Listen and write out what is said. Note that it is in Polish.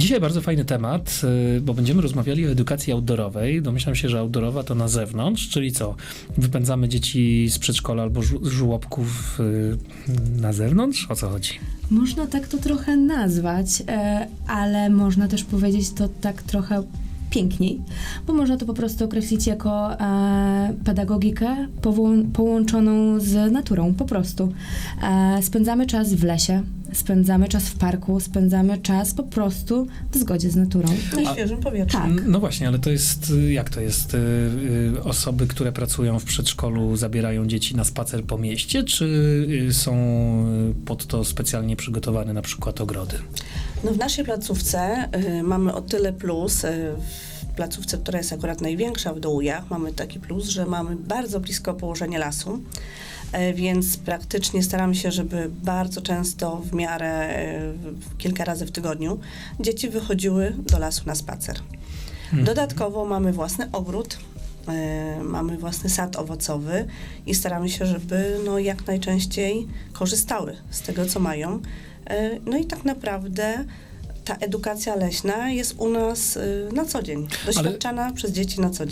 Dzisiaj bardzo fajny temat, y, bo będziemy rozmawiali o edukacji outdoorowej. Domyślam się, że outdoorowa to na zewnątrz, czyli co? Wypędzamy dzieci z przedszkola albo żłobków y, na zewnątrz? O co chodzi? Można tak to trochę nazwać, e, ale można też powiedzieć to tak trochę piękniej, bo można to po prostu określić jako e, pedagogikę połą- połączoną z naturą, po prostu. E, spędzamy czas w lesie, spędzamy czas w parku, spędzamy czas po prostu w zgodzie z naturą. Na świeżym powietrzu. Tak. No właśnie, ale to jest, jak to jest? Y, y, Osoby, które pracują w przedszkolu zabierają dzieci na spacer po mieście, czy y, są pod to specjalnie przygotowane na przykład ogrody? No w naszej placówce y, mamy o tyle plus, y, w placówce, która jest akurat największa w Dołujach, mamy taki plus, że mamy bardzo blisko położenie lasu, y, więc praktycznie staramy się, żeby bardzo często, w miarę y, kilka razy w tygodniu, dzieci wychodziły do lasu na spacer. Dodatkowo mamy własny ogród, y, mamy własny sad owocowy i staramy się, żeby no, jak najczęściej korzystały z tego, co mają. Y, No i tak naprawdę ta edukacja leśna jest u nas y, na co dzień, doświadczana przez dzieci na co dzień.